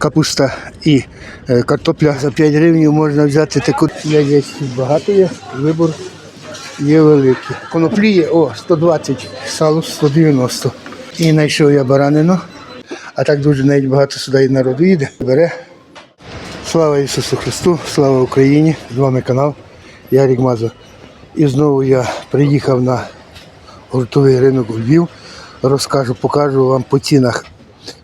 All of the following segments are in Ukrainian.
капуста і е, картопля за 5 гривень можна взяти таку. Я є багато є, вибор є великий. Коноплі є, о, 120, сало 190. І знайшов я баранину, а так дуже навіть багато сюди і народу їде. Бере. Слава Ісусу Христу, слава Україні! З вами канал Ярік Мазур. І знову я приїхав на гуртовий ринок у Львів. Розкажу, покажу вам по цінах.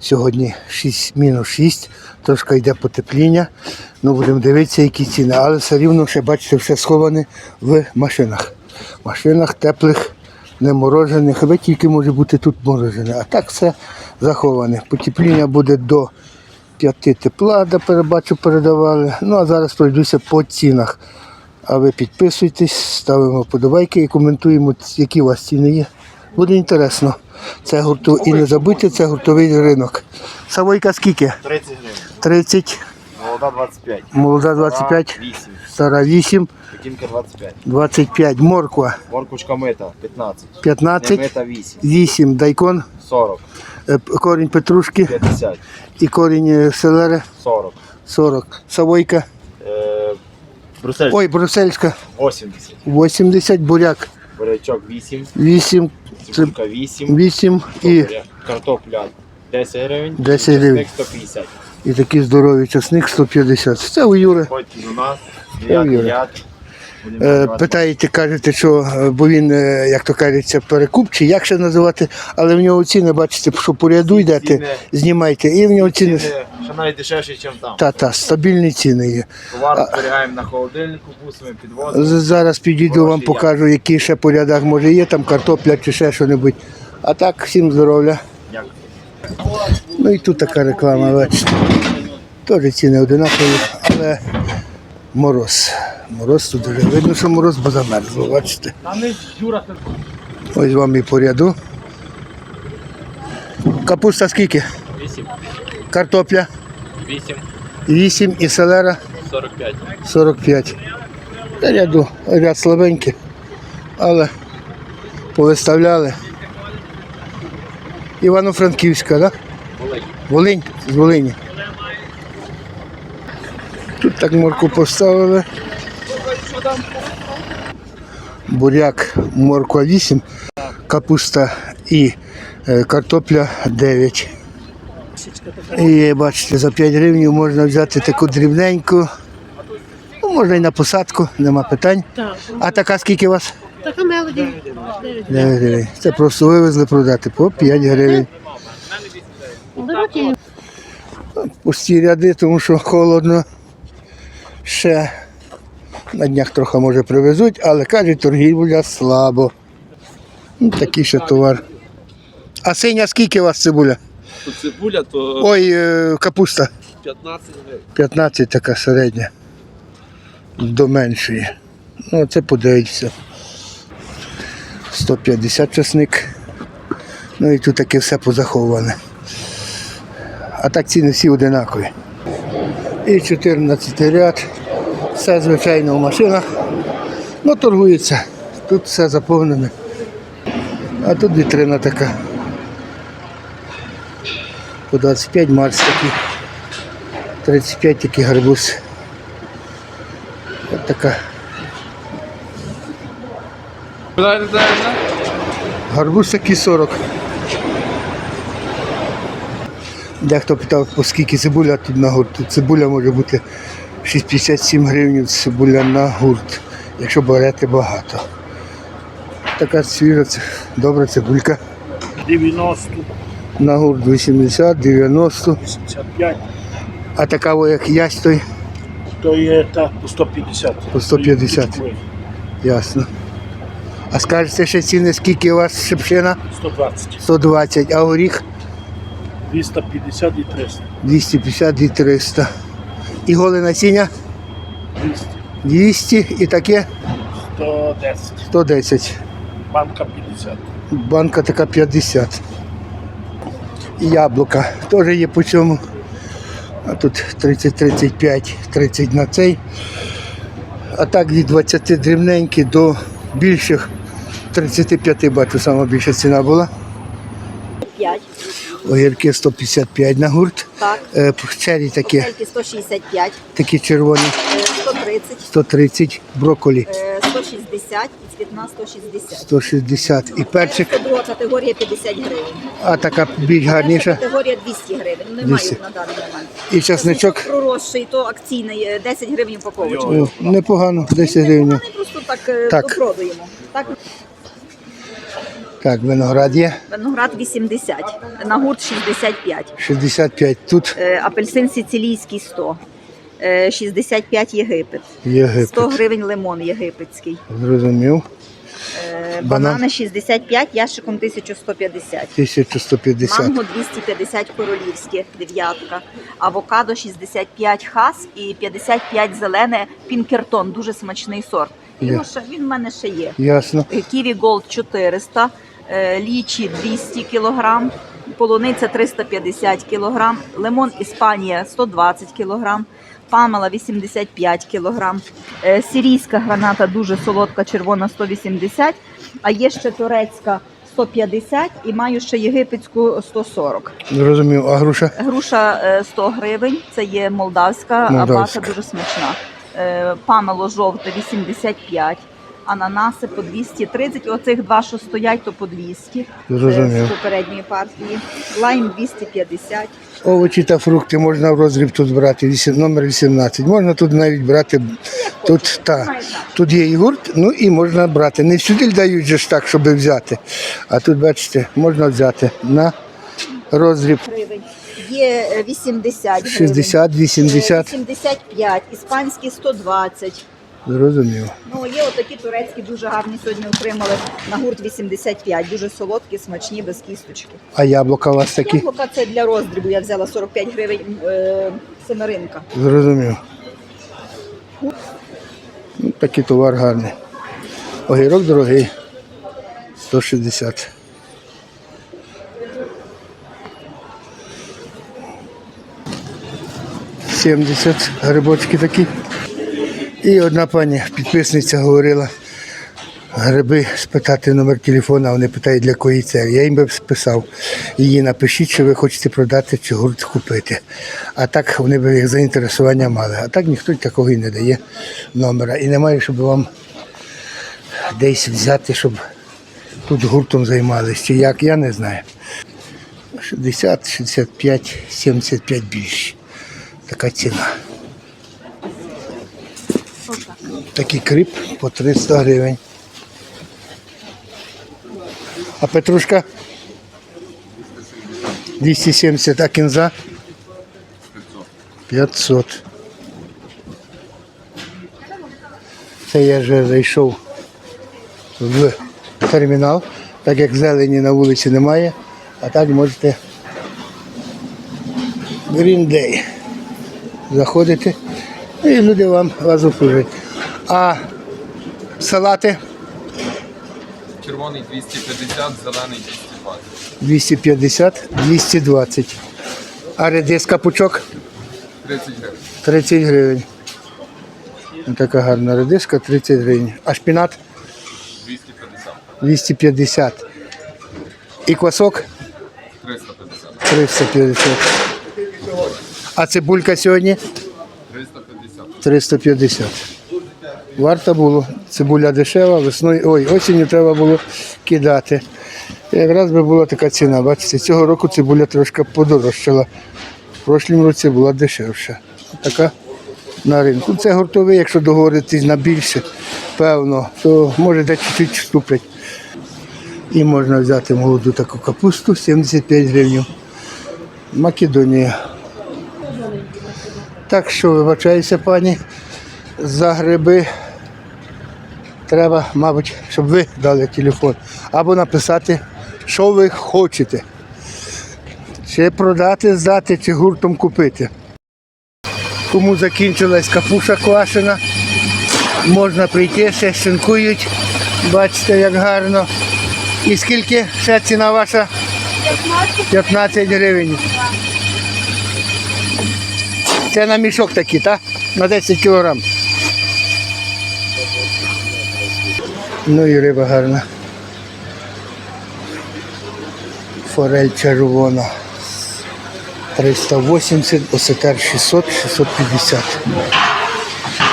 Сьогодні 6, мінус 6, трошки йде потепління. Ну, будемо дивитися, які ціни. Але все рівно ще бачите, все сховане в машинах. В Машинах теплих, не морожених. Ви тільки може бути тут морожене. А так все заховане. Потепління буде до 5 тепла, де перебачу, передавали. Ну а зараз пройдуся по цінах. А ви підписуйтесь, ставимо подобайки і коментуємо, які у вас ціни є. Буде інтересно. Це гурту... І не забудьте, це гуртовий ринок. Савойка скільки? 30 гривень. 30, Молода 25. молода 25, 8. стара 8, Пекінка 25. 25, морква Моркучка мита 15. 15, Мита 8. 8, дайкон, 40. е, корінь петрушки 50. і корінь е, селери 40. 40. Савойка, Е, Брюссель ой, брусельська 80. 80, буряк бурячок 8, 8, цибулька 8, 8 і картопля, картопля 10 гривень, 10 гривень. 150. І такий здоровий часник 150. Це у Юри. Ходьте до нас, Це 9 9. Питаєте, кажете, що е, бо він, е, як то кажеться, перекуп, чи як ще називати, але в нього ціни, бачите, що по ряду йдете, знімайте, і в нього ціни. Ще навіть дешевші, ніж там. Та, та, стабільні ціни є. Товар зберігаємо на холодильнику, З- підвозимо. Зараз підійду вам покажу, які ще по рядах може є, там картопля чи ще що-небудь. А так, всім здоров'я. Дякую. Ну і тут така реклама, бачите. Теж ціни одинакові, але мороз. Мороз тут дуже видно, що мороз, бо замерзло, бачите. Ось вам і по ряду. Капуста скільки? 8, Картопля 8, 8 і селера 45. 45. Та Ряду, ряд слабенький, але повиставляли. Івано-Франківська, так? Да? Волинь. Волинь, з Волині. Тут так морку поставили. Буряк, морква 8, капуста і е, картопля 9. І бачите, за 5 гривень можна взяти таку дрібненьку. Ну, можна і на посадку, нема питань. А така скільки у вас? така мелоді. 9 гривень. Це просто вивезли продати по 5 гривень. Пусті ряди, тому що холодно. Ще на днях трохи може привезуть, але кажуть, торгівля слабо. Ну, такий ще товар. А синя скільки у вас цибуля? Тут цибуля, то Ой, е, капуста. 15 гривень. 15 така середня. До меншої. Ну, це подивіться. 150 часник. Ну і тут таке все позаховане. А так ціни всі одинакові. І 14 ряд. Все звичайно в машинах. Ну, торгується. Тут все заповнене. А тут вітрина така. По 25 марс такий. 35 такий гарбуз. Ось така. Гарбуз такий 40. Дехто питав, по скільки цибуля тут на гурт. Тут цибуля може бути 6,57 гривень цибуля на гурт, якщо берете багато. Така свіжа, це- добра цибулька. 90, На гурт 80, 90. 75, А така, о, як ясь, той то є так по 150. По 150. ясно. А скажете ще ціни, скільки у вас шипшина? 120, 120, а горіх 250 і 300. 250 і 300. І голе насіння 200, 200 і таке 110, 110. банка 50. Банка така 50. І яблука теж є по цьому. А тут 30-35, 30 на цей. А так від 20 дрібненькі до більших 35 бачу, сама більша ціна була. Огірки 155 на гурт. Так. Е, Чері такі, Тільки 165, такі червоні, е, 130, 130, брокколі е, 160 і цвітна 160. 160 і перчик, Це друга категорія 50 гривень. а така більш Перша гарніша. категорія 200 гривень. Немає 200. на даний момент. І часничок проросший, то акційний, е, 10 гривень упаковочка. О, непогано, 10 Він гривень. непоганий, просто так, е, Так. допродаємо. Так, Так, виноград є виноград 80, на гурт 65. 65. Тут Е, Апельсин сицилійський 100. Е, 65 Єгипет. 100 гривень лимон єгипетський. Зрозумів. Е, Банан? Банани 65, ящиком 1150. 1150. Манго 250 королівське, дев'ятка. Авокадо 65 хас і 55 зелене пінкертон, дуже смачний сорт. Його ще, він в мене ще є. Ясно. Е, Ківі Голд 400, е, лічі 200 кг, полуниця 350 кг, лимон Іспанія 120 кг, памела 85 кг, е, сирійська граната дуже солодка, червона 180, а є ще турецька 150 і маю ще єгипетську 140. Зрозумів. А груша? Груша е, 100 гривень, це є молдавська, Молдавська. абата дуже смачна. Е, Памело жовте 85, ананаси по 230. Оцих два, що стоять, то по 200 е, Зрозумів. з попередньої партії. Лайм 250. Овочі та фрукти можна в розріб тут брати. Вісім- Номер 18. Можна тут навіть брати. Тут, та, тут є і гурт, ну і можна брати. Не всюди дають же ж так, щоб взяти. А тут, бачите, можна взяти на розріб гривень. Є е, 80 гривень. 60, Е, 80. 85, іспанські 120. Зрозумів. Ну, є отакі турецькі, дуже гарні сьогодні отримали на гурт 85. Дуже солодкі, смачні, без кісточки. А яблука у вас такі? Яблука це для роздрібу. Я взяла 45 гривень е, семеринка. Зрозумів. Ну, такий товар гарний. Огірок дорогий. 160. Сімдесят грибочки такі. І одна пані підписниця говорила, гриби спитати номер телефона, вони питають, для кої це. Я їм би списав. Її напишіть, що ви хочете продати чи гурт купити. А так вони б як заінтересування мали. А так ніхто такого і не дає номера. І немає, щоб вам десь взяти, щоб тут гуртом займалися. Чи як, я не знаю. 60, 65, 75 більше. Така ціна. Такий кріп по 300 гривень. А петрушка? 270, а кінза? 500. Це я вже зайшов в термінал, так як зелені на вулиці немає, а так можете Green Day заходити і люди вам вас обслужать. А салати Червоний 250, зелений 220. 250, 220. А редиска пучок 30 гривень. 30 гривень. Така гарна редиска 30 гривень. А шпінат 250. 250. І квасок 350. 350. А цибулька сьогодні 350. 350. Варто було. Цибуля дешева, весною, ой, осінню треба було кидати. І Якраз би була така ціна. Бачите, цього року цибуля трошки подорожчала. В прошлому році була дешевша. Така на ринку. Це гуртовий, якщо договоритись на більше, певно, то може де чуть-чуть вступлять. І можна взяти молоду таку капусту 75 гривень. Македонія. Так що вибачаюся, пані, за гриби. Треба, мабуть, щоб ви дали телефон. Або написати, що ви хочете. Чи продати, здати, чи гуртом купити. Кому закінчилась капуша квашена, можна прийти, ще шинкують. Бачите, як гарно. І скільки ще ціна ваша? 15 гривень. Це на мішок такий, так? На 10 кілограм. Ну і риба гарна. Форель червона. 380, осетер 600, 650.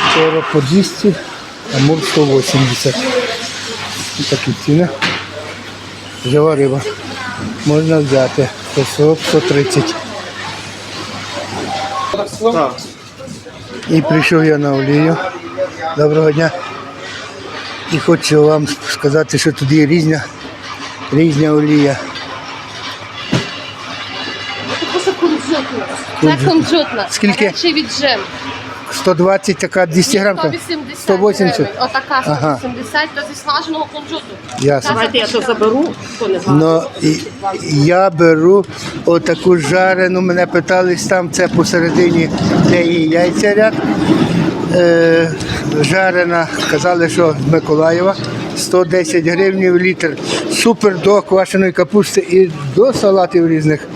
Вчора по 200, амур 180. Ось такі ціни. Жива риба. Можна взяти 140, 130. І прийшов я на олію. Доброго дня. І хочу вам сказати, що тут є різня, різня олія. Це кунжутна. Скільки? Гарячий віджим. 120 така 200 грам. 180 180. гривень. Отака Ага. 180 то зі смаженого кунжуту. Ясно. Давайте я то заберу, то не Ну, і, я беру отаку жарену, мене питались там, це посередині де є яйця ряд. Е, жарена, казали, що з Миколаєва 110 гривень літр. Супер до квашеної капусти і до салатів різних.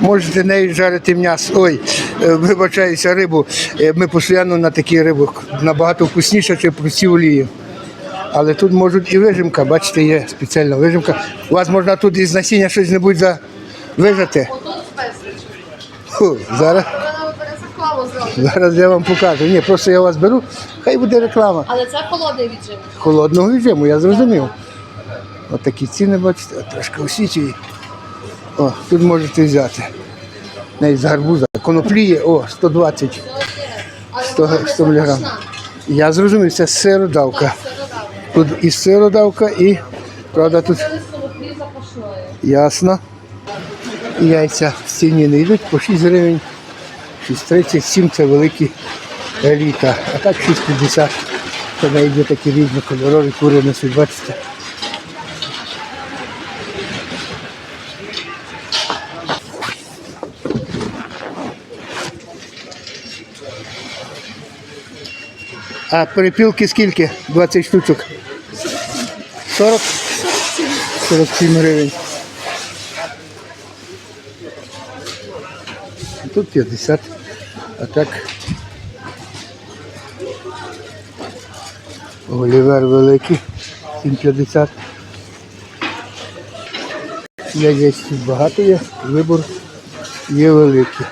Можете нею жарити м'ясо. Ой, е, вибачаюся, рибу. Е, Ми постійно на такі рибу набагато вкусніше, ніж прості олії. Але тут можуть і вижимка, бачите, є спеціальна вижимка. У вас можна тут із насіння щось небудь за вижати. Фу, зараз, зараз я вам покажу. Ні, просто я вас беру, хай буде реклама. Але це холодний віджим. Холодного режиму, я зрозумів. От такі ціни, бачите, от трошки освічує. О, тут можете взяти. Навіть з гарбуза. Коноплі є, о, 120. 100 100 мг. Я зрозумів, це сиродавка. Тут і сиродавка, і, правда, тут. Ясно. Яйця в ціні не йдуть по 6 гривень. 6,30, 7 це великі еліта. А так 6,50. Це не йде такі різні кольорові кури несуть, бачите. А перепілки скільки? 20 штучок. 40? 47 гривень. Тут 50, а так Олівер великий, 7,50. Яєць тут багато є, вибор є великий.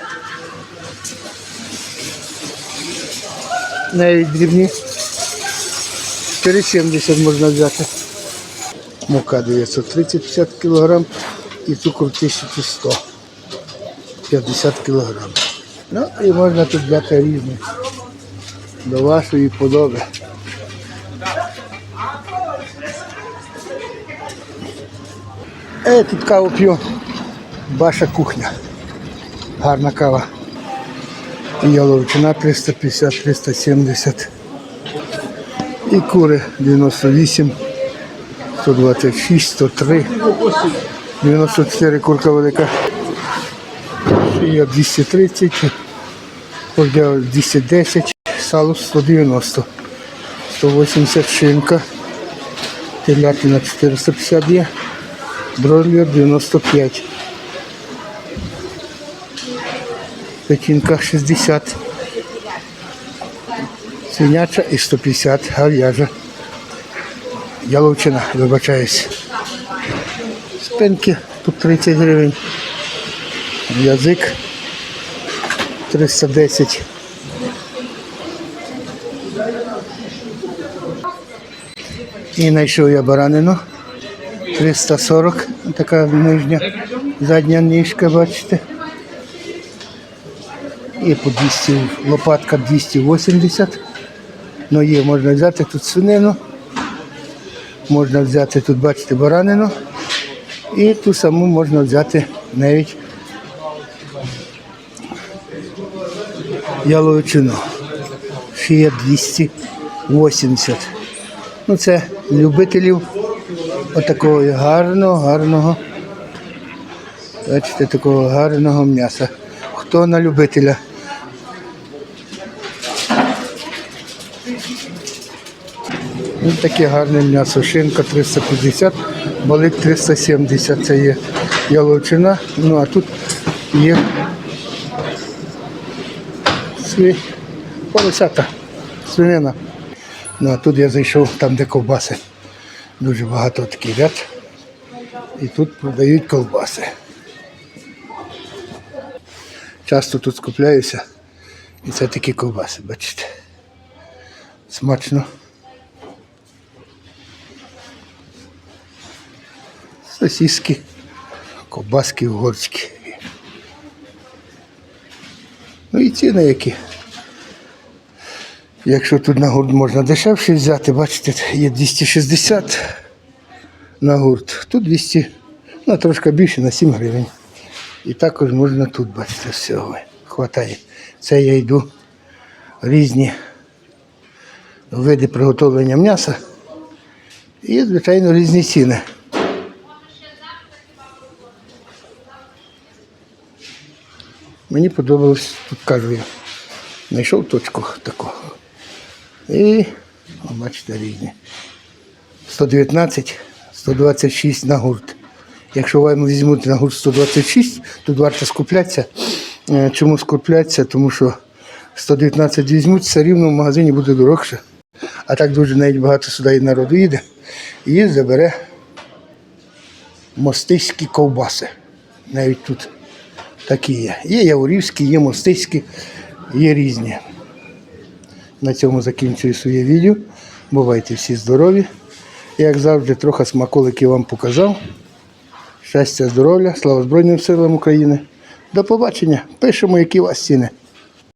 Навіть дрібні. 4,70 можна взяти. Мука 930-50 кг і цукор 1100 50 кг. Ну і можна тут взяти різні до вашої подоби. Е, тут каву п'ю. Ваша кухня. Гарна кава. Яловичина 350-370. І кури 98, 126, 103, 94 курка велика. Шия 230, подял 210, сало 190, 180 шинка, телятина 450 є, бройлер 95, печінка 60, свиняча і 150 говяжа. Яловчина, вибачаюсь. Спинки тут 30 гривень. Язик 310. І знайшов я баранину 340, така нижня задня ніжка, бачите. І по 200, лопатка 280. Ну є, можна взяти тут свинину, можна взяти тут, бачите, баранину. І ту саму можна взяти навіть яловичину. Шия 280. Ну, це любителів отакого гарного, гарного. Бачите, такого гарного м'яса. Хто на любителя? Ось таке гарне м'ясо. Шинка 350, балик 370. Це є яловичина. Ну а тут є свій полосята, свинина. Ну а тут я зайшов там, де ковбаси. Дуже багато такий ряд. І тут продають ковбаси. Часто тут скупляюся. І це такі ковбаси, бачите. Смачно. Сосиски, ковбаски угорські. Ну і ціни які. Якщо тут на гурт можна дешевше взяти, бачите, є 260 на гурт. Тут 200, ну трошки більше на 7 гривень. І також можна тут, бачите, всього. Хватає. Це я йду різні види приготовлення м'яса. І, звичайно, різні ціни. Мені подобалось, тут кажу я, знайшов точку таку. І, о, бачите, різні. 119, 126 на гурт. Якщо вам візьмуть на гурт 126, тут варто скуплятися. Е, Чому скуплятися? Тому що 119 візьмуть, все рівно в магазині буде дорогше. А так дуже навіть багато сюди народу їде. І забере мостиські ковбаси. Навіть тут такі є. Є яворівські, є мостицькі, є різні. На цьому закінчую своє відео. Бувайте всі здорові. Як завжди, трохи смаколиків вам показав. Щастя, здоров'я, слава Збройним силам України. До побачення. Пишемо, які у вас ціни.